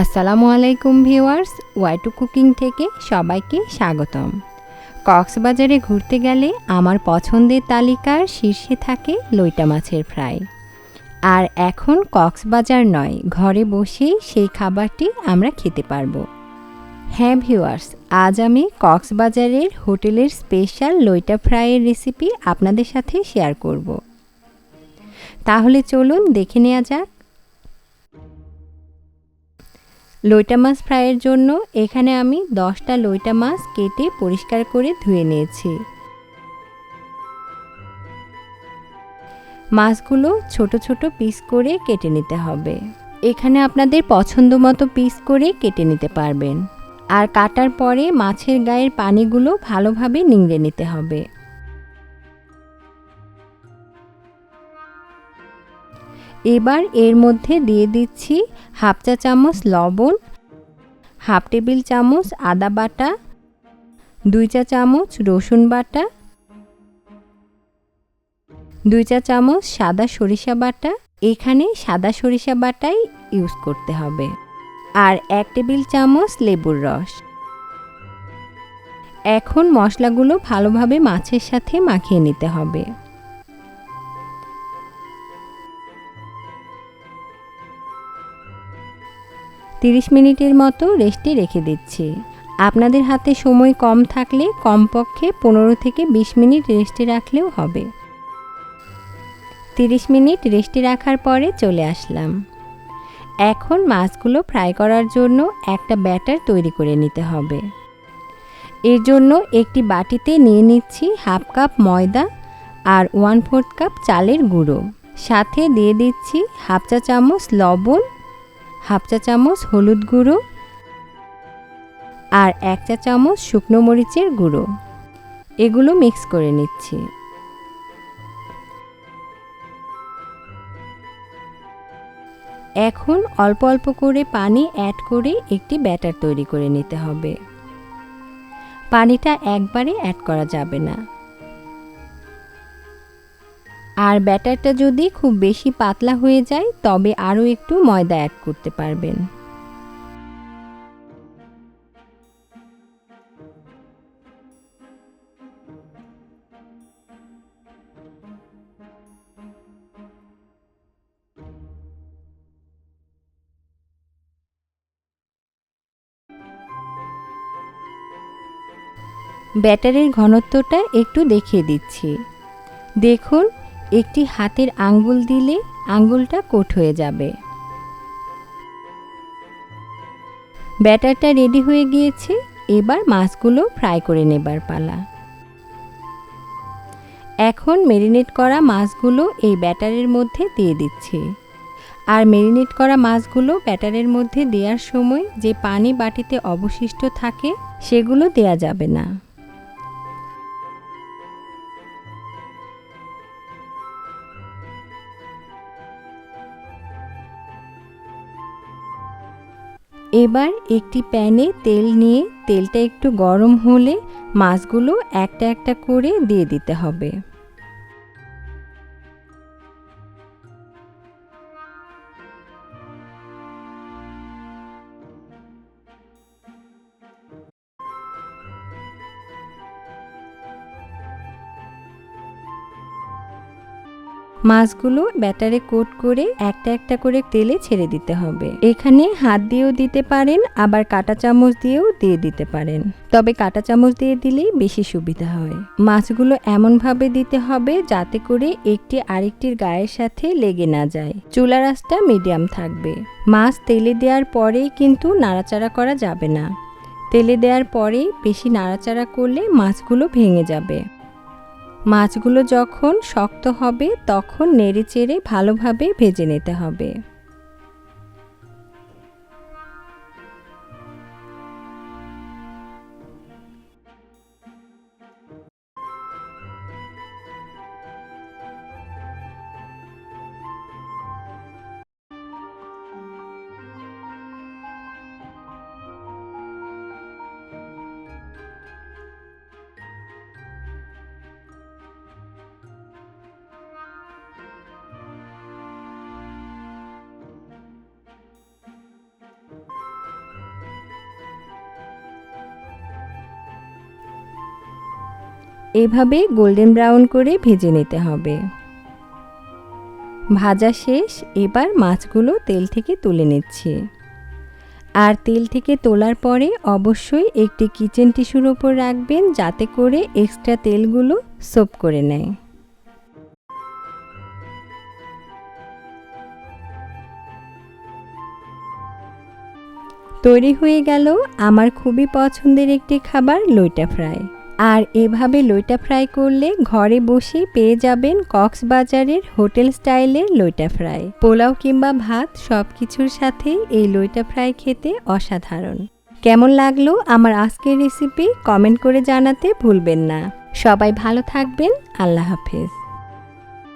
আসসালামু আলাইকুম viewers ওয়াইটু cooking থেকে সবাইকে স্বাগতম। কক্সবাজারে ঘুরতে গেলে আমার পছন্দের তালিকার শীর্ষে থাকে লইটা মাছের ফ্রাই। আর এখন কক্সবাজার নয়, ঘরে বসেই সেই খাবারটি আমরা খেতে পারব। হ্যাঁ ভিউয়ার্স, আজ আমি কক্সবাজারের হোটেলের স্পেশাল লইটা ফ্রাইয়ের রেসিপি আপনাদের সাথে শেয়ার করব। তাহলে চলুন দেখে নেওয়া যাক লইটা মাছ ফ্রাইয়ের জন্য এখানে আমি দশটা লইটা মাছ কেটে পরিষ্কার করে ধুয়ে নিয়েছি। মাছগুলো ছোট ছোট পিস করে কেটে নিতে হবে। এখানে আপনাদের পছন্দ মতো পিস করে কেটে নিতে পারবেন। আর কাটার পরে মাছের গায়ের পানিগুলো ভালোভাবে নিংড়ে নিতে হবে। এবার এর মধ্যে দিয়ে দিচ্ছি হাফ চা চামচ লবণ, হাফ টেবিল চামচ আদা বাটা, দুই চা চামচ রসুন বাটা, দুই চা চামচ সাদা সরিষা বাটা। এখানে সাদা সরিষা বাটাই ইউজ করতে হবে। আর এক টেবিল চামচ লেবুর রস। এখন মশলাগুলো ভালোভাবে মাছের সাথে মাখিয়ে নিতে হবে। তিরিশ মিনিটের মতো রেস্টে রেখে দিচ্ছি। আপনাদের হাতে সময় কম থাকলে কমপক্ষে পনেরো থেকে বিশ মিনিট রেস্টে রাখলেও হবে। তিরিশ মিনিট রেস্টে রাখার পরে চলে আসলাম। এখন মাছগুলো ফ্রাই করার জন্য একটা ব্যাটার তৈরি করে নিতে হবে। এর জন্য একটি বাটিতে নিয়ে নিচ্ছি হাফ কাপ ময়দা আর ওয়ান ফোর্থ কাপ চালের গুঁড়ো। সাথে দিয়ে দিচ্ছি হাফ চা চামচ লবণ হাফ চা চামচ হলুদ গুঁড়ো আর এক চা চামচ শুকনো মরিচের গুঁড়ো। এগুলো মিক্স করে নিচ্ছি। এখন অল্প অল্প করে পানি অ্যাড করে একটি ব্যাটার তৈরি করে নিতে হবে। পানিটা একবারে অ্যাড করা যাবে না। আর ব্যাটারটা যদি খুব বেশি পাতলা হয়ে যায়, তবে আরও একটু ময়দা অ্যাড করতে পারবেন। ব্যাটারের ঘনত্বটা একটু দেখিয়ে দিচ্ছি। দেখুন একটি হাতের আঙ্গুল দিলে আঙ্গুলটা কোট হয়ে যাবে। ব্যাটারটা রেডি হয়ে গিয়েছে, এবার মাছগুলো ফ্রাই করে নেবার পালা। এখন মেরিনেট করা মাছগুলো এই ব্যাটারের মধ্যে দিয়ে দিচ্ছি। আর মেরিনেট করা মাছগুলো ব্যাটারের মধ্যে দেওয়ার সময় যে পানি বাটিতে অবশিষ্ট থাকে, সেগুলো দেয়া যাবে না। এবার একটি প্যানে তেল নিয়ে তেলটা একটু গরম হলে মাছগুলো একটা একটা করে দিয়ে দিতে হবে। মাছগুলো ব্যাটারে কোট করে একটা একটা করে তেলে ছেড়ে দিতে হবে। এখানে হাত দিয়েও দিতে পারেন, আবার কাটা চামচ দিয়েও দিয়ে দিতে পারেন। তবে কাটা চামচ দিয়ে দিলেই বেশি সুবিধা হয়। মাছগুলো এমনভাবে দিতে হবে যাতে করে একটি আরেকটির গায়ের সাথে লেগে না যায়। চুলা রাসটা মিডিয়াম থাকবে। মাছ তেলে দেওয়ার পরেই কিন্তু নাড়াচাড়া করা যাবে না। তেলে দেওয়ার পরেই বেশি নাড়াচাড়া করলে মাছগুলো ভেঙে যাবে। মাছগুলো যখন শক্ত হবে তখন নেড়ে চেড়ে ভালোভাবে ভেজে নিতে হবে। এভাবে গোল্ডেন ব্রাউন করে ভেজে নিতে হবে। ভাজা শেষ, এবার মাছগুলো তেল থেকে তুলে নিচ্ছি। আর তেল থেকে তোলার পরে অবশ্যই একটি কিচেন টিস্যুর ওপর রাখবেন যাতে করে এক্সট্রা তেলগুলো সোপ করে নেয়। তৈরি হয়ে গেল আমার খুবই পছন্দের একটি খাবার, লইটা ফ্রাই। আর এভাবে লইটা ফ্রাই করলে ঘরে বসে পেয়ে যাবেন কক্সবাজারের হোটেল স্টাইলের লইটা ফ্রাই। পোলাও কিংবা ভাত সব কিছুর সাথে এই লইটা ফ্রাই খেতে অসাধারণ। কেমন লাগল আমার আজকের রেসিপি কমেন্ট করে জানাতে ভুলবেন না। সবাই ভালো থাকবেন, আল্লাহ হাফেজ।